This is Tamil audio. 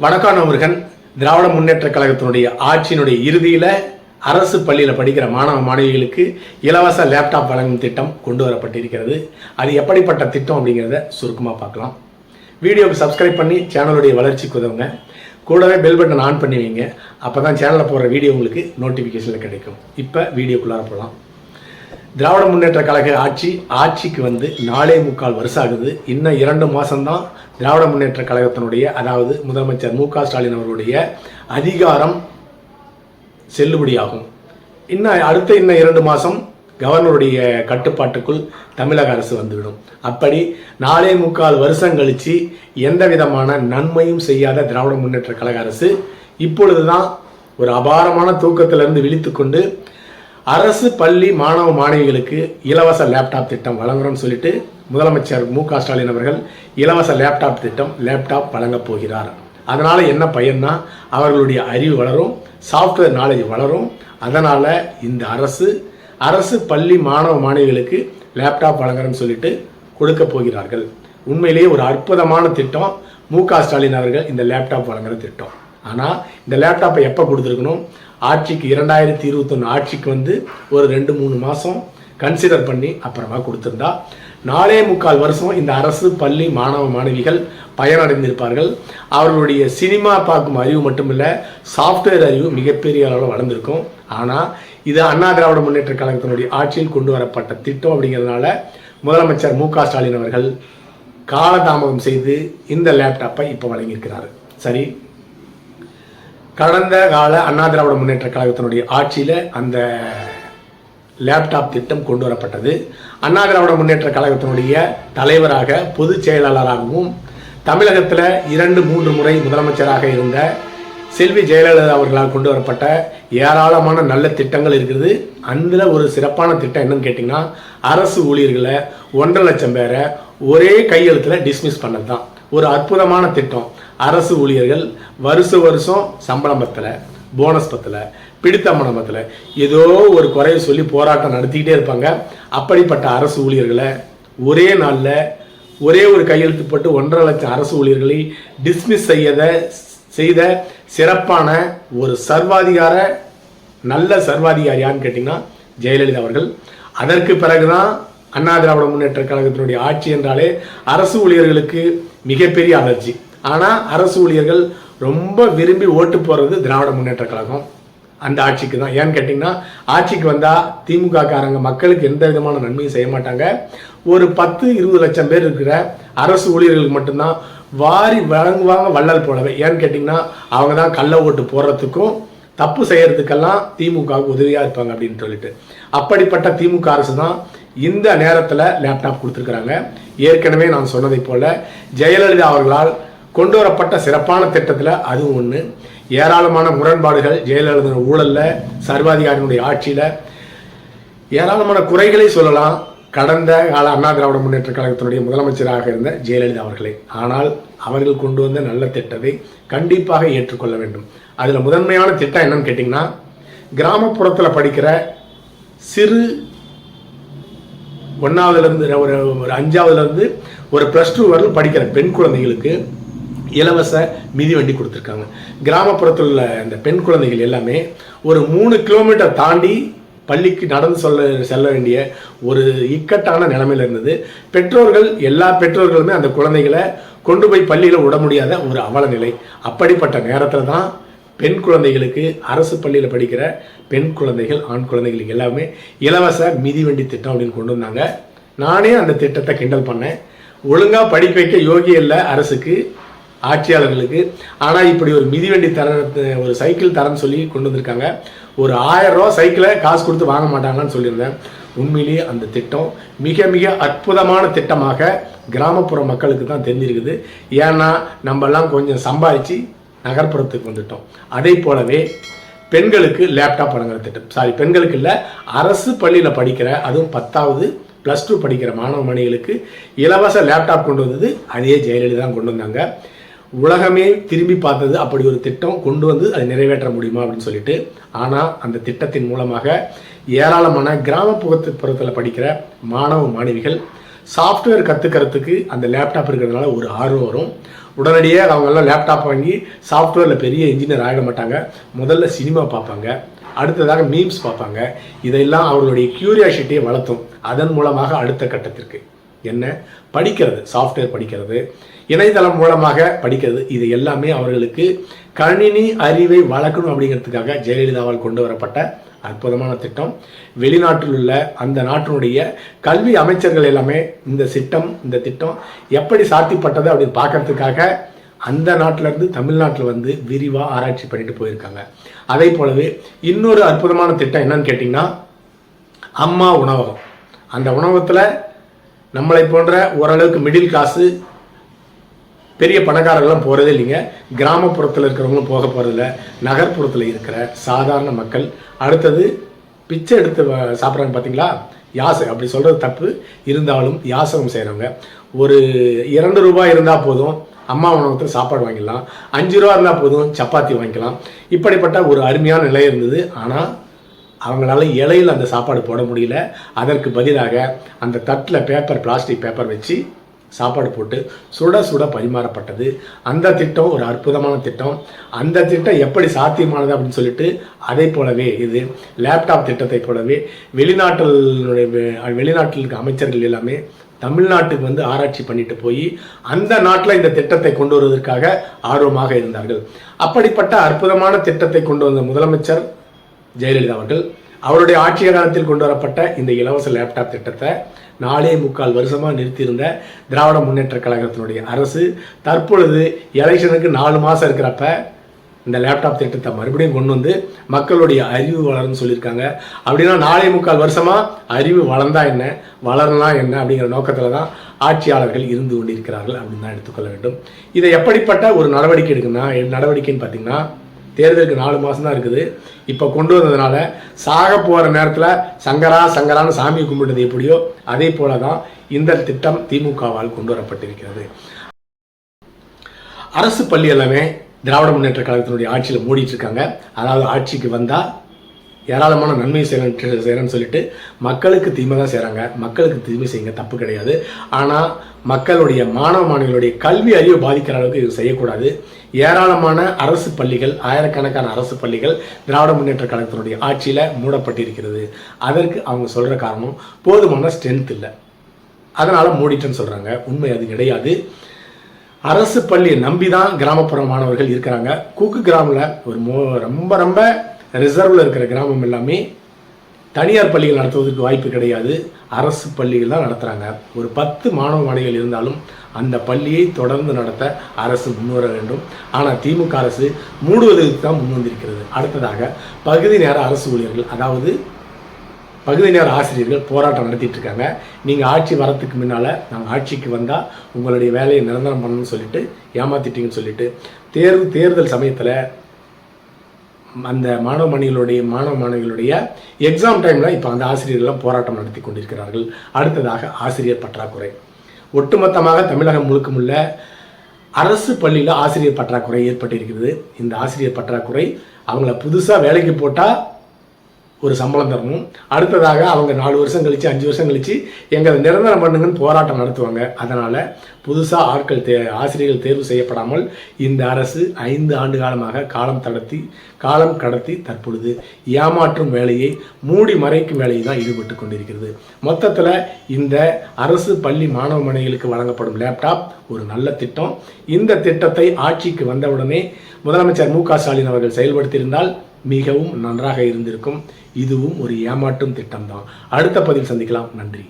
வணக்கம் முருகன் திராவிட முன்னேற்ற கழகத்தினுடைய ஆட்சியினுடைய இறுதியில் அரசு பள்ளியில் படிக்கிற மாணவ மாணவிகளுக்கு இலவச லேப்டாப் வழங்கும் திட்டம் கொண்டு வரப்பட்டிருக்கிறது. அது எப்படிப்பட்ட திட்டம் அப்படிங்கிறத சுருக்கமாக பார்க்கலாம். வீடியோவுக்கு சப்ஸ்கிரைப் பண்ணி சேனலுடைய வளர்ச்சிக்கு உதவுங்க. கூடவே பெல் பட்டன் ஆன் பண்ணி வைங்க. அப்போ தான் சேனலில் போடுற வீடியோ உங்களுக்கு நோட்டிஃபிகேஷனில் கிடைக்கும். இப்போ வீடியோக்குள்ளார போகலாம் திராவிட முன்னேற்ற கழக ஆட்சி ஆட்சிக்கு வந்து நாலே முக்கால் வருஷம் ஆகுது இன்னும் இரண்டு மாதம்தான் திராவிட முன்னேற்ற கழகத்தினுடைய அதாவது முதலமைச்சர் மு க ஸ்டாலின் அவர்களுடைய அதிகாரம் செல்லுபடியாகும். இன்னும் அடுத்த இன்னும் இரண்டு மாதம் கவர்னருடைய கட்டுப்பாட்டுக்குள் தமிழக அரசு வந்துவிடும். அப்படி நாலே முக்கால் வருஷம் கழிச்சு எந்த விதமான நன்மையும் செய்யாத திராவிட முன்னேற்ற கழக அரசு இப்பொழுதுதான் ஒரு அபாரமான தூக்கத்திலிருந்து விழித்துக்கொண்டு அரசு பள்ளி மாணவ மாணவிகளுக்கு இலவச லேப்டாப் திட்டம் வழங்குறோம்னு சொல்லிட்டு முதலமைச்சர் மு க ஸ்டாலின் அவர்கள் இலவச லேப்டாப் திட்டம் லேப்டாப் வழங்கப் போகிறார். அதனால் என்ன பயன்னா அவர்களுடைய அறிவு வளரும் சாஃப்ட்வேர் நாலேஜ் வளரும். அதனால் இந்த அரசு அரசு பள்ளி மாணவ மாணவிகளுக்கு லேப்டாப் வழங்குறோம்னு சொல்லிட்டு கொடுக்க போகிறார்கள். உண்மையிலேயே ஒரு அற்புதமான திட்டம் மு க ஸ்டாலின் அவர்கள் இந்த லேப்டாப் வழங்குற திட்டம். ஆனால் இந்த லேப்டாப்பை எப்போ கொடுத்துருக்கணும்? ஆட்சிக்கு இரண்டாயிரத்தி இருபத்தொன்று ஆட்சிக்கு வந்து ஒரு ரெண்டு மூணு மாதம் கன்சிடர் பண்ணி அப்புறமா கொடுத்துருந்தா. நாலே முக்கால் வருஷம் இந்த அரசு பள்ளி மாணவ மாணவிகள் பயனடைந்திருப்பார்கள். அவர்களுடைய சினிமா பார்க்கும் அறிவு மட்டுமில்லை சாஃப்ட்வேர் அறிவு மிகப்பெரிய அளவில் வளர்ந்துருக்கும். ஆனால் இது அண்ணா திராவிட முன்னேற்ற கழகத்தினுடைய ஆட்சியில் கொண்டு வரப்பட்ட திட்டம் அப்படிங்கிறதுனால முதலமைச்சர் மு க ஸ்டாலின் அவர்கள் காலதாமதம் செய்து இந்த லேப்டாப்பை இப்போ வழங்கியிருக்கிறார். சரி கடந்த கால அண்ணா திராவிட முன்னேற்ற கழகத்தினுடைய ஆட்சியில் அந்த லேப்டாப் திட்டம் கொண்டு வரப்பட்டது. அண்ணா திராவிட முன்னேற்ற கழகத்தினுடைய தலைவராக பொதுச் செயலாளராகவும் தமிழகத்தில் இரண்டு மூன்று முறை முதலமைச்சராக இருந்த செல்வி ஜெயலலிதா அவர்களால் கொண்டு வரப்பட்ட ஏராளமான நல்ல திட்டங்கள் இருக்குது அதில் ஒரு சிறப்பான திட்டம் என்னன்னு கேட்டிங்கன்னா அரசு ஊழியர்களை ஒன்றரை லட்சம் பேரை ஒரே கையெழுத்தில் டிஸ்மிஸ் பண்ணது தான் ஒரு அற்புதமான திட்டம். அரசு ஊழியர்கள் வருஷ வருஷம் சம்பளம் பத்தல போனஸ் பத்தல பிடித்த மனமத்தில் ஏதோ ஒரு குறைய சொல்லி போராட்டம் நடத்திக்கிட்டே இருப்பாங்க. அப்படிப்பட்ட அரசு ஊழியர்களை ஒரே நாளில் ஒரே ஒரு கையெழுத்து போட்டு ஒன்றரை லட்சம் அரசு ஊழியர்களை டிஸ்மிஸ் செய்யத செய்த சிறப்பான ஒரு சர்வாதிகார நல்ல சர்வாதிகாரியான்னு கேட்டிங்கன்னா ஜெயலலிதா அவர்கள். அதற்கு பிறகுதான் அண்ணா திராவிட முன்னேற்ற கழகத்தினுடைய ஆட்சி என்றாலே அரசு ஊழியர்களுக்கு மிகப்பெரிய அலர்ஜி. ஆனால் அரசு ஊழியர்கள் ரொம்ப விரும்பி ஓட்டு போகிறது திராவிட முன்னேற்ற கழகம். அந்த ஆட்சிக்கு தான். ஏன்னு கேட்டிங்கன்னா ஆட்சிக்கு வந்தால் திமுக காரங்க மக்களுக்கு எந்த விதமான நன்மையும் செய்ய மாட்டாங்க. ஒரு பத்து இருபது லட்சம் பேர் இருக்கிற அரசு ஊழியர்களுக்கு மட்டும்தான் வாரி வழங்குவாங்க வள்ளல் போலவே. ஏன்னு கேட்டிங்கன்னா அவங்க தான் கள்ள ஓட்டு போடுறதுக்கும் தப்பு செய்கிறதுக்கெல்லாம் திமுகவுக்கு உதவியாக இருப்பாங்க அப்படின்னு சொல்லிட்டு. அப்படிப்பட்ட திமுக அரசு தான் இந்த நேரத்தில் லேப்டாப் கொடுத்துருக்குறாங்க. ஏற்கனவே நான் சொன்னதை போல் ஜெயலலிதா அவர்களால் கொண்டு வரப்பட்ட சிறப்பான திட்டத்தில் அதுவும் ஒன்று ஏராளமான முரண்பாடுகள் ஜெயலலிதா ஊழலில் சர்வாதிகாரியினுடைய ஆட்சியில். ஏராளமான குறைகளை சொல்லலாம். கடந்த கால அண்ணா திராவிட முன்னேற்ற கழகத்தினுடைய முதலமைச்சராக இருந்த ஜெயலலிதா அவர்களே. ஆனால் அவர்கள் கொண்டு வந்த நல்ல திட்டத்தை கண்டிப்பாக ஏற்றுக்கொள்ள வேண்டும். அதில் முதன்மையான திட்டம் என்னன்னு கேட்டிங்கன்னா கிராமப்புறத்தில் படிக்கிற சிறு ஒன்றாவதுலேருந்து ஒரு ஒரு அஞ்சாவதுலேருந்து ஒரு ப்ளஸ் டூ வரலும் படிக்கிற பெண் குழந்தைகளுக்கு இலவச மிதிவண்டி கொடுத்துருக்காங்க. கிராமப்புறத்தில் உள்ள அந்த பெண் குழந்தைகள் எல்லாமே ஒரு மூணு கிலோமீட்டர் தாண்டி பள்ளிக்கு நடந்து சொல்ல செல்ல வேண்டிய ஒரு இக்கட்டான நிலைமையில் இருந்தது. பெற்றோர்கள் எல்லா பெற்றோர்களுமே அந்த குழந்தைகளை கொண்டு போய் பள்ளியில் விட முடியாத ஒரு அவல நிலை. அப்படிப்பட்ட நேரத்தில் தான் பெண் குழந்தைகளுக்கு அரசு பள்ளியில் படிக்கிற பெண் குழந்தைகள் ஆண் குழந்தைகளுக்கு எல்லாமே இலவச மிதிவண்டி திட்டம் அப்படின்னு கொண்டு வந்தாங்க. நானே அந்த திட்டத்தை கிண்டல் பண்ணேன். ஒழுங்காக படிக்க வைக்க யோகி இல்லை அரசுக்கு ஆட்சியாளர்களுக்கு. ஆனால் இப்படி ஒரு மிதிவண்டி தர ஒரு சைக்கிள் தரேன்னு சொல்லி கொண்டு வந்திருக்காங்க. ஒரு ஆயிரம் ரூபா சைக்கிளை காசு கொடுத்து வாங்க மாட்டாங்கன்னு சொல்லியிருந்தேன். உண்மையிலேயே அந்த திட்டம் மிக மிக அற்புதமான திட்டமாக கிராமப்புற மக்களுக்கு தான் தெரிஞ்சிருக்குது. ஏன்னா நம்மெல்லாம் கொஞ்சம் சம்பாதிச்சு நகர்ப்புறத்துக்கு வந்துட்டோம். அதே போலவே பெண்களுக்கு லேப்டாப் வழங்குற திட்டம். சாரி பெண்களுக்கு இல்லை அரசு பள்ளியில் படிக்கிற அதுவும் பத்தாவது ப்ளஸ் டூ படிக்கிற மாணவ மணிகளுக்கு இலவச லேப்டாப் கொண்டு வந்தது அதே ஜெயலலிதா தான் கொண்டு வந்தாங்க. உலகமே திரும்பி பார்த்தது அப்படி ஒரு திட்டம் கொண்டு வந்து அதை நிறைவேற்ற முடியுமா அப்படின்னு சொல்லிட்டு ஆனால் அந்த திட்டத்தின் மூலமாக ஏராளமான கிராமப்புறத்து புறத்தில் படிக்கிற மாணவ மாணவிகள் சாஃப்ட்வேர் கற்றுக்கிறதுக்கு அந்த லேப்டாப் இருக்கிறதுனால ஒரு ஆர்வம் வரும். உடனடியாக அவங்கெல்லாம் லேப்டாப் வாங்கி சாஃப்ட்வேரில் பெரிய இன்ஜினியர் ஆகிட மாட்டாங்க. முதல்ல சினிமா பார்ப்பாங்க. அடுத்ததாக மீம்ஸ் பார்ப்பாங்க. இதெல்லாம் அவர்களுடைய கியூரியாசிட்டியை வளர்த்தும். அதன் மூலமாக அடுத்த கட்டத்திற்கு. என்ன? படிக்கிறது. சாஃப்ட்வேர் படிக்கிறது. இணையதளம் மூலமாக படிக்கிறது. இது எல்லாமே அவர்களுக்கு கணினி அறிவை வளர்க்கணும் அப்படிங்கிறதுக்காக ஜெயலலிதாவால் கொண்டு வரப்பட்ட அற்புதமான திட்டம். வெளிநாட்டில் உள்ள அந்த நாட்டினுடைய கல்வி அமைச்சர்கள் எல்லாமே இந்த திட்டம் இந்த திட்டம் எப்படி சாத்தியப்பட்டது அப்படின்னு பார்க்கறதுக்காக அந்த நாட்டிலேருந்து தமிழ்நாட்டில் வந்து விரிவாக ஆராய்ச்சி பண்ணிட்டு போயிருக்காங்க. அதே போலவே இன்னொரு அற்புதமான திட்டம் என்னன்னு கேட்டிங்கன்னா அம்மா உணவகம். அந்த உணவகத்தில் நம்மளை போன்ற ஓரளவுக்கு மிடில் கிளாஸு பெரிய பணக்காரர்கள்லாம் போகிறதே இல்லைங்க. கிராமப்புறத்தில் இருக்கிறவங்களும் போக போகிறதில்ல நகர்ப்புறத்தில் இருக்கிற சாதாரண மக்கள். அடுத்தது பிச்சை எடுத்து வ- சாப்பிட்றாங்க பார்த்தீங்களா யாசை. அப்படி சொல்கிறது தப்பு. இருந்தாலும் யாசகம் செய்கிறவங்க ஒரு இரண்டு ரூபாய் இருந்தால் போதும் அம்மா உணவகத்தில் சாப்பாடு வாங்கிடலாம். அஞ்சு ரூபா இருந்தால் போதும் சப்பாத்தி வாங்கிக்கலாம். இப்படிப்பட்ட ஒரு அருமையான நிலை இருந்தது. ஆனால் அவங்களால இலையில் அந்த சாப்பாடு போட முடியல. அதற்கு பதிலாக அந்த தட்டில் பேப்பர் பிளாஸ்டிக் பேப்பர் வச்சு சாப்பாடு போட்டு சுட சுட பரிமாறப்பட்டது. அந்த திட்டம் ஒரு அற்புதமான திட்டம். அந்த திட்டம் எப்படி சாத்தியமானது அப்படின்னு சொல்லிட்டு அதை போலவே இது லேப்டாப் திட்டத்தை போலவே வெளிநாட்டினுடைய வெளிநாட்டில் இருக்க அமைச்சர்கள் எல்லாமே தமிழ்நாட்டுக்கு வந்து ஆராய்ச்சி பண்ணிட்டு போய் அந்த நாட்டில் இந்த திட்டத்தை கொண்டு வருவதற்காக ஆர்வமாக இருந்தார்கள். அப்படிப்பட்ட அற்புதமான திட்டத்தை கொண்டு வந்த முதலமைச்சர் ஜெயலலிதா அவர்கள் அவருடைய ஆட்சி காலத்தில் கொண்டு வரப்பட்ட இந்த இலவச லேப்டாப் திட்டத்தை நாலே முக்கால் வருஷமாக நிறுத்தியிருந்த திராவிட முன்னேற்ற கழகத்தினுடைய அரசு தற்பொழுது எலெக்ஷனுக்கு நாலு மாதம் இருக்கிறப்ப இந்த லேப்டாப் திட்டத்தை மறுபடியும் கொண்டு வந்து மக்களுடைய அறிவு வளரும்னு சொல்லியிருக்காங்க. அப்படின்னா நாலே முக்கால் வருஷமாக அறிவு வளர்ந்தா என்ன வளரலாம் என்ன அப்படிங்கிற நோக்கத்தில் தான் ஆட்சியாளர்கள் இருந்து கொண்டிருக்கிறார்கள் அப்படின்னு தான் எடுத்துக்கொள்ள வேண்டும். இதை எப்படிப்பட்ட ஒரு நடவடிக்கை எடுக்குன்னா நடவடிக்கைன்னு பார்த்தீங்கன்னா தேர்தலுக்கு நாலு மாதம் தான் இருக்குது. இப்போ கொண்டு வந்ததுனால சாக போகிற நேரத்தில் சங்கரா சங்கரான்னு சாமி கும்பிட்டது எப்படியோ அதே போல தான் இந்த திட்டம் திமுகவால் கொண்டு வரப்பட்டிருக்கிறது. அரசு பள்ளி எல்லாமே திராவிட முன்னேற்ற கழகத்தினுடைய ஆட்சியில் மூடிட்டு இருக்காங்க. அதாவது ஆட்சிக்கு வந்தால் ஏராளமான நன்மை செய்யணும் செய்கிறேன்னு சொல்லிட்டு மக்களுக்கு தீமை தான் செய்கிறாங்க மக்களுக்கு தீமை செய்யுங்க தப்பு கிடையாது. ஆனால் மக்களுடைய மாணவ மாணவிகளுடைய கல்வி அறிவை பாதிக்கிற அளவுக்கு இது செய்யக்கூடாது. ஏராளமான அரசு பள்ளிகள் ஆயிரக்கணக்கான அரசு பள்ளிகள் திராவிட முன்னேற்ற கழகத்தினுடைய ஆட்சியில் மூடப்பட்டிருக்கிறது. அதற்கு அவங்க சொல்கிற காரணம் போதுமான ஸ்ட்ரென்த் இல்லை. அதனால் மூடிட்டேன்னு சொல்கிறாங்க உண்மை அது கிடையாது. அரசு பள்ளியை நம்பி தான் கிராமப்புற மாணவர்கள் இருக்கிறாங்க. கூக்கு கிராமில் ஒரு மோ ரொம்ப ரொம்ப ரிசர்வில் இருக்கிற கிராமம் எல்லாமே தனியார் பள்ளிகள் நடத்துவதற்கு வாய்ப்பு கிடையாது. அரசு பள்ளிகள் தான் நடத்துகிறாங்க ஒரு பத்து மாணவ மாணவிகள் இருந்தாலும் அந்த பள்ளியை தொடர்ந்து நடத்த அரசு முன்வர வேண்டும். ஆனால் திமுக அரசு மூடுவதற்கு தான் முன்வந்திருக்கிறது அடுத்ததாக பகுதி நேர அரசு ஊழியர்கள் அதாவது பகுதி நேர ஆசிரியர்கள் போராட்டம் நடத்திட்டு இருக்காங்க. நீங்கள் ஆட்சி வரத்துக்கு முன்னால் நாங்கள் ஆட்சிக்கு வந்தால் உங்களுடைய வேலையை நிரந்தரம் பண்ணணும்னு சொல்லிட்டு ஏமாத்திட்டீங்கன்னு சொல்லிட்டு தேர்வு தேர்தல் சமயத்தில் அந்த மாணவ மணிகளுடைய மாணவ மாணவிகளுடைய எக்ஸாம் டைமில் இப்போ அந்த ஆசிரியர்கள்லாம் போராட்டம் நடத்தி கொண்டிருக்கிறார்கள். அடுத்ததாக ஆசிரியர் பற்றாக்குறை. ஒட்டுமொத்தமாக தமிழகம் முழுக்கமுள்ள அரசு பள்ளியில் ஆசிரியர் பற்றாக்குறை ஏற்பட்டிருக்கிறது. இந்த ஆசிரியர் பற்றாக்குறை அவங்கள புதுசாக வேலைக்கு போட்டால் ஒரு சம்பளம் தரணும். அடுத்ததாக அவங்க நாலு வருஷம் கழித்து அஞ்சு வருஷம் கழித்து எங்களை நிரந்தரம் பண்ணுங்கன்னு போராட்டம் நடத்துவாங்க. அதனால் புதுசாக ஆட்கள் தே ஆசிரியர்கள் தேர்வு செய்யப்படாமல் இந்த அரசு ஐந்து ஆண்டு காலமாக காலம் தடத்தி காலம் கடத்தி தற்பொழுது ஏமாற்றும் வேலையை மூடி மறைக்கும் வேலையை தான் ஈடுபட்டு கொண்டிருக்கிறது. மொத்தத்தில் இந்த அரசு பள்ளி மாணவ மனைகளுக்கு வழங்கப்படும் லேப்டாப் ஒரு நல்ல திட்டம். இந்த திட்டத்தை ஆட்சிக்கு வந்தவுடனே முதலமைச்சர் மு க ஸ்டாலின் அவர்கள் செயல்படுத்தியிருந்தால் மிகவும் நன்றாக இருந்திருக்கும். இதுவும் ஒரு ஏமாற்றும் திட்டம்தான். அடுத்த பதில் சந்திக்கலாம். நன்றி.